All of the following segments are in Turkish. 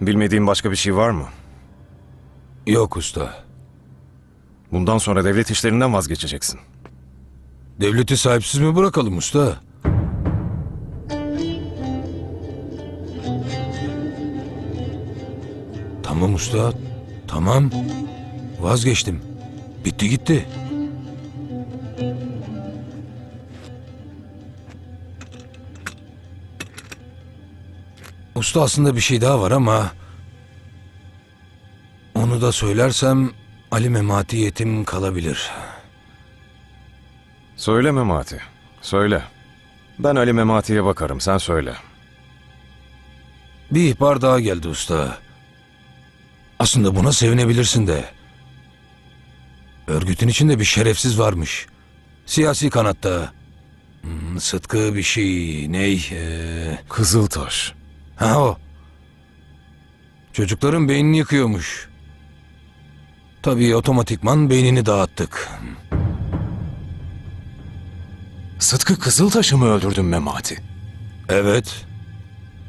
Bilmediğin başka bir şey var mı? Yok usta. Bundan sonra devlet işlerinden vazgeçeceksin. Devleti sahipsiz mi bırakalım usta? Tamam usta. Tamam. Vazgeçtim. Bitti gitti. Usta aslında bir şey daha var ama... Onu da söylersem Ali Memati yetim kalabilir. Söyle Memati. Söyle. Ben Ali Memati'ye bakarım sen söyle. Bir ihbar daha geldi usta. Aslında buna sevinebilirsin de. Örgütün içinde bir şerefsiz varmış. Siyasi kanatta. Hmm, Sıtkı bir şey ney? Ee, Kızıltaş. Ha o. Çocukların beynini yıkıyormuş. Tabii otomatikman beynini dağıttık. Sıtkı Kızıltaş'ı mı öldürdün Memati? Evet.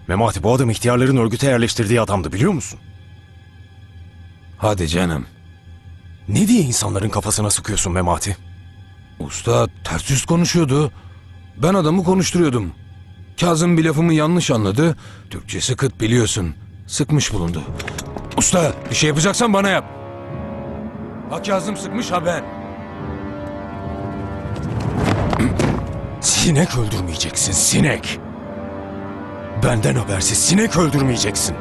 Memati bu adam ihtiyarların örgüte yerleştirdiği adamdı biliyor musun? Hadi canım. Ne diye insanların kafasına sıkıyorsun Memati? Usta ters yüz konuşuyordu. Ben adamı konuşturuyordum. Kazım bir lafımı yanlış anladı. Türkçesi kıt biliyorsun. Sıkmış bulundu. Usta bir şey yapacaksan bana yap. Ha Kazım sıkmış ha ben. Sinek öldürmeyeceksin sinek. Benden habersiz sinek öldürmeyeceksin.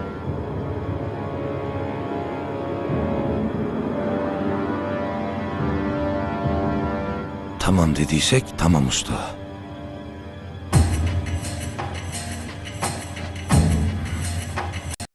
Tamam dediysek tamam usta.